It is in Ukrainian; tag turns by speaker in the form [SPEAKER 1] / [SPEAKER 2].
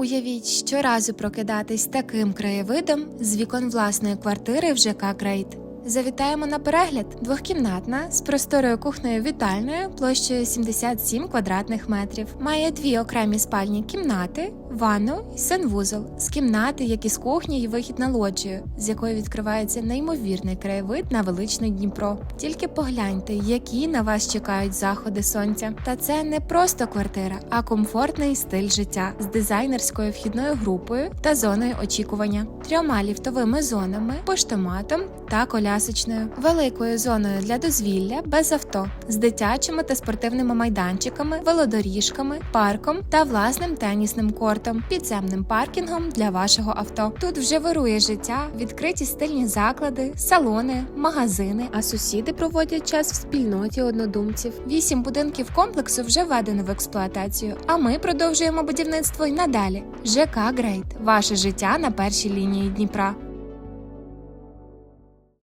[SPEAKER 1] Уявіть, щоразу прокидатись таким краєвидом з вікон власної квартири в ЖК Грейт. Завітаємо на перегляд двохкімнатна з просторою кухнею вітальною площею 77 квадратних метрів. Має дві окремі спальні кімнати, ванну і санвузол. З кімнати, як і з кухні, є вихід на лоджію, з якої відкривається неймовірний краєвид на величний Дніпро. Тільки погляньте, які на вас чекають заходи сонця. Та це не просто квартира, а комфортний стиль життя з дизайнерською вхідною групою та зоною очікування, трьома ліфтовими зонами, поштоматом та колясочною, великою зоною для дозвілля без авто, з дитячими та спортивними майданчиками, велодоріжками, парком та власним тенісним кортом, підземним паркінгом для вашого авто. Тут вже вирує життя, відкриті стильні заклади, салони, магазини. А сусіди проводять час в спільноті однодумців. Вісім будинків комплексу вже введено в експлуатацію. А ми продовжуємо будівництво й надалі. ЖК Грейт. Ваше життя на першій лінії Дніпра.